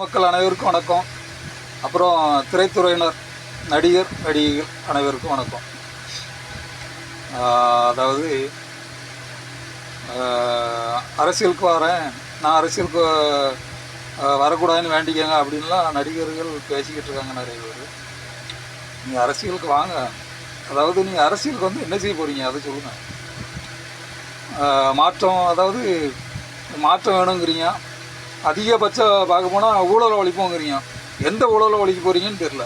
மக்கள் அனைவருக்கும் வணக்கம். அப்புறம் திரைத்துறையினர் நடிகர் நடிகைகள் அனைவருக்கும் வணக்கம். அதாவது அரசியலுக்கு வரேன். நான் அரசியலுக்கு வரக்கூடாதுன்னு வேண்டிக்கங்க அப்படின்லாம் நடிகர்கள் பேசிக்கிட்டு இருக்காங்க நிறைய பேர். நீங்கள் அரசியலுக்கு வாங்க. அதாவது நீங்கள் அரசியலுக்கு வந்து என்ன செய்ய போகிறீங்க அதை சொல்லுங்கள் மாற்றம் அதாவது மாற்றம் வேணுங்கிறீங்க. அதிகபட்சம் பார்க்க போனால் ஊழலை ஒழிப்போங்கிறீங்க. எந்த ஊழலை ஒழிக்க போகிறீங்கன்னு தெரில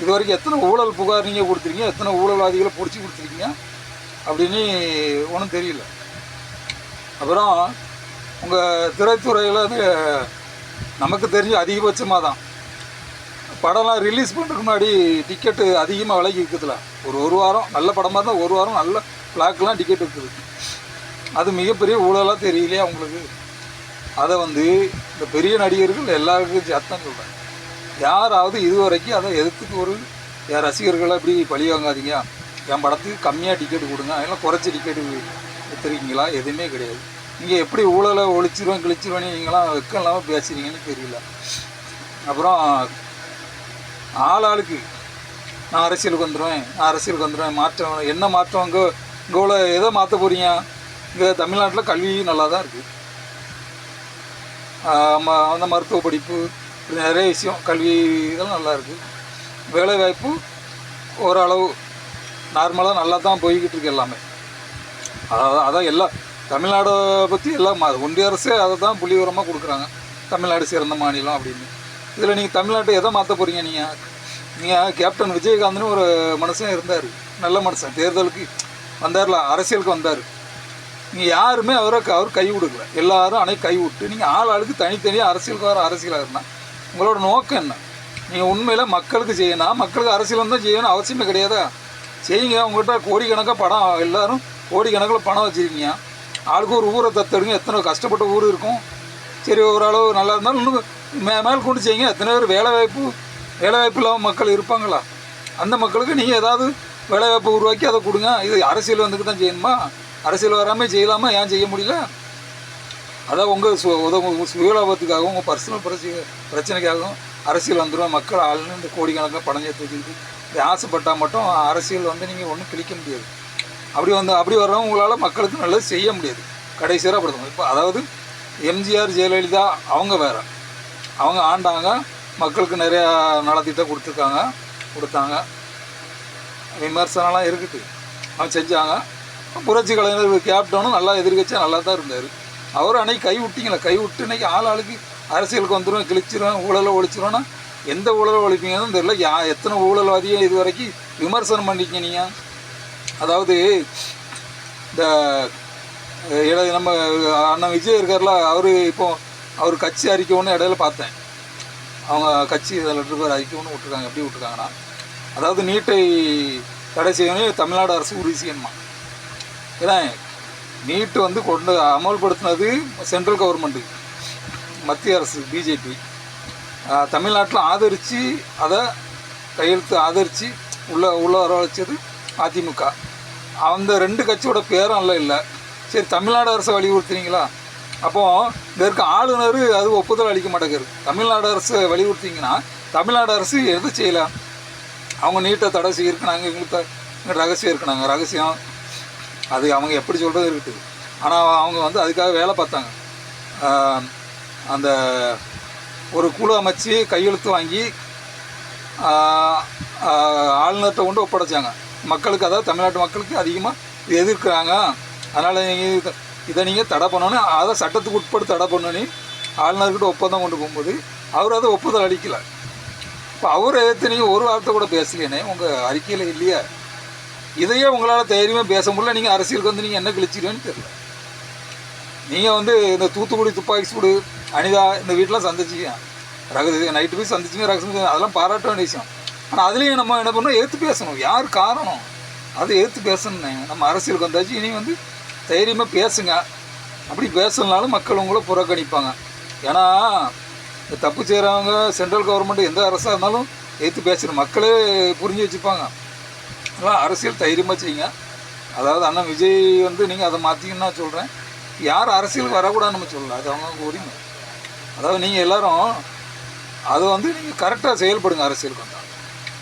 இது வரைக்கும் எத்தனை ஊழல் புகார் நீங்கள் கொடுத்துருக்கீங்க? எத்தனை ஊழல்வாதிகளை பிடிச்சி கொடுத்துருக்கீங்க? அப்படின்னு ஒன்றும் தெரியல. அப்புறம் உங்கள் திரைத்துறையில் அது நமக்கு தெரிஞ்ச அதிகபட்சமாக தான் படம்லாம் ரிலீஸ் பண்ணுறதுக்கு முன்னாடி டிக்கெட்டு அதிகமாக விலைக்கு இருக்குதுல ஒரு ஒரு வாரம் நல்ல படமாக இருந்தால் ஒரு வாரம் நல்ல பிளாக்லாம் டிக்கெட் இருக்குது அது மிகப்பெரிய ஊழலாக தெரியலையா உங்களுக்கு? அதை வந்து இந்த பெரிய நடிகர்கள் எல்லாருக்கும் அர்த்தம் சொல்கிறேன் யாராவது இதுவரைக்கும் அதை எதிர்த்துக்கு ஒரு என் ரசிகர்களை இப்படி பழி வாங்காதீங்க. என் படத்துக்கு கம்மியாக டிக்கெட் கொடுங்க. எல்லாம் குறைச்சி டிக்கெட்டு விற்றுருக்கீங்களா எதுவுமே கிடையாது. நீங்கள் எப்படி ஊழலை ஒழிச்சிருவேன் கிழிச்சிருவேன்னு நீங்களாம் வெக்கம் இல்லாமல் பேசுகிறீங்கன்னு தெரியல. அப்புறம் ஆள் ஆளுக்கு நான் அரசியலுக்கு வந்துடுவேன் நான் அரசியலுக்கு வந்துடுவேன் மாற்றம் என்ன மாற்றம்? இங்கே இங்கே உள்ள எதை மாற்ற போகிறீங்க இங்கே தமிழ்நாட்டில் கல்வி நல்லா தான் இருக்குது அந்த மருத்துவ படிப்பு இப்படி நிறைய விஷயம் கல்வி இதெல்லாம் நல்லா இருக்குது வேலைவாய்ப்பு ஓரளவு நார்மலாக நல்லா தான் போய்கிட்டு இருக்கு எல்லாமே. அதாவது அதான் எல்லா தமிழ்நாடை பற்றி எல்லாம் ம- ஒன்றிய அரசே அதை தான் புள்ளிவரமாக கொடுக்குறாங்க. தமிழ்நாடு சிறந்த மாநிலம் அப்படின்னு. இதில் நீங்கள் தமிழ்நாட்டை எதை மாற்ற போகிறீங்க நீங்கள் நீங்கள் கேப்டன் விஜயகாந்த்னு ஒரு மனுஷன் இருந்தார். நல்ல மனுஷன். தேர்தலுக்கு வந்தார்ல அரசியலுக்கு வந்தார். நீங்கள் யாருமே அவரை அவர் கை விடுக்கல எல்லாரும் அணை கை விட்டு நீங்கள் ஆள் ஆளுக்கு தனித்தனியாக அரசியலுக்கு வர அரசியலாக இருந்தால் உங்களோட நோக்கம் என்ன? நீங்கள் உண்மையில் மக்களுக்கு செய்யணும் மக்களுக்கு அரசியல் வந்தால் செய்யணும் அவசியமே கிடையாதா? செய்யுங்க உங்கள்கிட்ட கோடிக்கணக்காக படம் எல்லாரும் கோடிக்கணக்கில் பணம் வச்சுருக்கீங்க. ஆளுக்கு ஒரு ஊரை தத்தெடுங்க எத்தனை கஷ்டப்பட்ட ஊர் இருக்கும். சரி ஓரளவு நல்லா இருந்தாலும் இன்னும் மே மேல் கொண்டு செய்யுங்க. எத்தனை பேர் வேலைவாய்ப்பு வேலைவாய்ப்பு இல்லாமல் மக்கள் இருப்பாங்களா? அந்த மக்களுக்கு நீங்கள் ஏதாவது வேலைவாய்ப்பு உருவாக்கி அதை கொடுங்க. இது அரசியல் வந்துட்டு தான் செய்யணுமா? அரசியல் வராமல் செய்யலாமா? ஏன் செய்ய முடியல? அதான் உங்கள் சு உதவும் சுயலாபத்துக்காகவும் உங்கள் பர்சனல் பிரச்சனை பிரச்சனைக்காகவும் அரசியல் வந்துடும் மக்கள் ஆளுன்னு இந்த கோடிக்கணக்கில் பணம் சேர்த்து வச்சுக்கிட்டு இப்படி ஆசைப்பட்டால் மட்டும் அரசியல் வந்து நீங்கள் ஒன்றும் கிழிக்க முடியாது. அப்படி வந்து அப்படி வர்றவங்க உங்களால் மக்களுக்கு நல்லது செய்ய முடியாது. கடைசியாக படுத்தணும் இப்போ அதாவது எம்ஜிஆர் ஜெயலலிதா அவங்க வேற. அவங்க ஆண்டாங்க. மக்களுக்கு நிறையா நலத்திட்டம் கொடுத்துருக்காங்க கொடுத்தாங்க. விமர்சனம்லாம் இருக்குது. அவங்க செஞ்சாங்க. புரட்சி கலைஞர் கேப்டனும் நல்லா எதிர்கட்சியாக நல்லா தான் இருந்தார். அவர் அன்னைக்கு கை விட்டீங்களே? கை விட்டு இன்னைக்கு ஆள் ஆளுக்கு அரசியலுக்கு வந்துடும் கிழிச்சிரும் ஊழலை ஒழிச்சிருவோன்னா எந்த ஊழலை ஒழிப்பீங்கன்னு தெரியல. யா எத்தனை ஊழல்வாதியை இது வரைக்கும் விமர்சனம் பண்ணிக்க நீங்கள் அதாவது இந்த இட நம்ம அண்ணன் விஜய் இருக்கார்ல அவர் இப்போ அவர் கட்சி அறிக்கை ஒன்று இடையில பார்த்தேன். அவங்க கட்சி லெட்டர் பேர் அறிக்கை ஒன்று விட்ருக்காங்க எப்படி விட்ருக்காங்கன்னா அதாவது நீட்டை தடை செய்யணும் தமிழ்நாடு அரசு உறுதி செய்யணுமா? ஏன்னா நீட்டு வந்து கொண்டு அமல்படுத்தினது சென்ட்ரல் கவர்மெண்ட்டு மத்திய அரசு பிஜேபி தமிழ்நாட்டில் ஆதரித்து அதை கையெழுத்து ஆதரித்து உள்ள உள்ள வரவழைச்சது அதிமுக. அந்த ரெண்டு கட்சியோட பேரும் அல்ல இல்லை. சரி தமிழ்நாடு அரசை வலியுறுத்துறீங்களா அப்போது இந்த இருக்க ஆளுநர் அது ஒப்புதல் அளிக்க மாட்டேங்குது தமிழ்நாடு அரசு வலியுறுத்திங்கன்னா தமிழ்நாடு அரசு எது செய்யலாம்? அவங்க நீட்டை தடை செய்யிருக்கிறாங்க எங்களுக்கு ரகசியம் இருக்கிறாங்க ரகசியம் அது அவங்க எப்படி சொல்கிறது இருக்குது. ஆனால் அவங்க வந்து அதுக்காக வேலை பார்த்தாங்க. அந்த ஒரு குழு அமைச்சு கையெழுத்து வாங்கி ஆளுநர்கிட்ட கொண்டு ஒப்படைச்சாங்க. மக்களுக்கு அதாவது தமிழ்நாட்டு மக்களுக்கு அதிகமாக இது எதிர்க்கிறாங்க. அதனால் நீங்கள் இதை இதை நீங்கள் தடை பண்ணணும். அதை சட்டத்துக்கு உட்பட்டு தடை பண்ணணும். ஆளுநர்கிட்ட ஒப்பந்தம் கொண்டு போகும்போது அவர் அதை ஒப்புதல் அளிக்கலை. இப்போ அவரை எதிர்த்து நீங்கள் ஒரு வார்த்தை கூட பேசலையேனே உங்கள் அறிக்கையில் இல்லையா. இதையே உங்களால் தைரியமாக பேச முடியல. நீங்கள் அரசியலுக்கு வந்து நீங்கள் என்ன கிழிச்சிடுவேன்னு தெரியல. நீங்கள் வந்து இந்த தூத்துக்குடி துப்பாக்கி சூடு அனிதா இந்த வீட்டிலாம் சந்திச்சிங்க. ரகசியம் நைட்டு போய் சந்திச்சிங்க ரகசியம் அதெல்லாம் பாராட்ட வேண்டிய விஷயம். ஆனால் அதுலேயும் நம்ம என்ன பண்ணணும்? ஏற்று பேசணும். யார் காரணம்? அதை ஏற்று பேசணும் நம்ம அரசியலுக்கு வந்தாச்சு. இனி வந்து தைரியமாக பேசுங்க. அப்படி பேசலனாலும் மக்கள் உங்களை புறக்கணிப்பாங்க. ஏன்னா இந்த தப்பு செய்கிறவங்க சென்ட்ரல் கவர்மெண்ட் எந்த அரசாக இருந்தாலும் ஏற்று பேசணும். மக்களே புரிஞ்சு வச்சுப்பாங்க. அதெல்லாம் அரசியல் தைரியமாக செய்யுங்க. அதாவது அண்ணன் விஜய் வந்து நீங்கள் அதை மாற்றிங்கன்னா சொல்கிறேன் யார் அரசியலுக்கு வரக்கூடாதுன்னு நம்ம சொல்லலாம் அது அவங்க உரிமை. அதாவது நீங்கள் எல்லோரும் அதை வந்து நீங்கள் கரெக்டாக செயல்படுங்க அரசியலுக்கு வந்தால்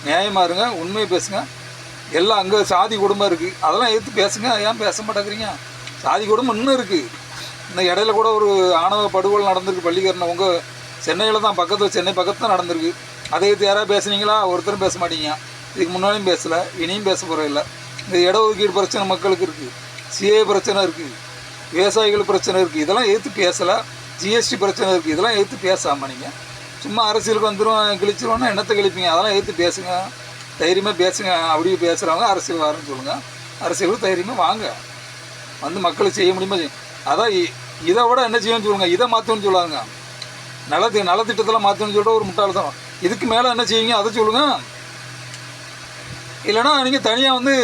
நியாயமாக இருங்க உண்மையை பேசுங்க. எல்லாம் அங்கே சாதி குடும்பம் இருக்குது அதெல்லாம் எடுத்து பேசுங்க. ஏன் பேச மாட்டேங்கிறீங்க? சாதி குடும்பம் இன்னும் இருக்குது இந்த இடையில கூட ஒரு ஆணவ படுகொலை நடந்திருக்கு பள்ளிக்கரணம். உங்கள் சென்னையில் தான் பக்கத்தில் சென்னை பக்கத்தில் தான் நடந்திருக்கு. அதை எடுத்து யாராவது பேசுனீங்களா? ஒருத்தரும் பேச மாட்டீங்க. இதுக்கு முன்னாடியும் பேசலை இனியும் பேச போகிறதில்ல இந்த இடஒதுக்கீடு பிரச்சனை மக்களுக்கு இருக்குது சிஏ பிரச்சனை இருக்குது விவசாயிகள் பிரச்சனை இருக்குது இதெல்லாம் எடுத்து பேசலை. ஜிஎஸ்டி பிரச்சனை இருக்குது இதெல்லாம் எடுத்து பேசாமல் நீங்கள் சும்மா அரசியலுக்கு வந்துடும் கிழிச்சிருவோன்னா என்னத்தை கிழிப்பீங்க? அதெல்லாம் எடுத்து பேசுங்க. தைரியமாக பேசுங்க. அப்படி பேசுகிறவங்க அரசியல் வரேன்னு சொல்லுங்கள் அரசியலுக்கு தைரியமாக வாங்க. வந்து மக்களுக்கு செய்ய முடியுமா? அதான் இதை விட என்ன செய்யணும்னு சொல்லுங்க. இதை மாற்றணும்னு சொல்லாதுங்க. நலத்து நலத்திட்டத்தெல்லாம் மாற்றணும்னு சொல்லிட்டு ஒரு முட்டாள்தான் இதுக்கு மேலே என்ன செய்வீங்க? அதை சொல்லுங்கள் இல்லைன்னா நீங்கள் தனியாக வந்து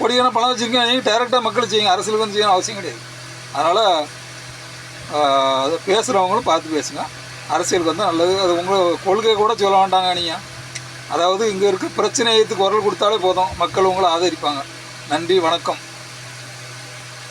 கொடியான பணம் வச்சுருக்கீங்க நீங்கள் டைரெக்டாக மக்கள் செய்யுங்க. அரசியலுக்கு வந்து செய்யணும் அவசியம் கிடையாது. அதனால் அதை பேசுகிறவங்களும் பார்த்து பேசுங்க. அரசியலுக்கு வந்து நல்லது. அது உங்களை கொள்கை கூட சொல்ல வேண்டாங்க நீங்கள் அதாவது இங்கே இருக்க பிரச்சனையத்துக்கு குரல் கொடுத்தாலே போதும். மக்கள் உங்களை ஆதரிப்பாங்க. நன்றி வணக்கம்.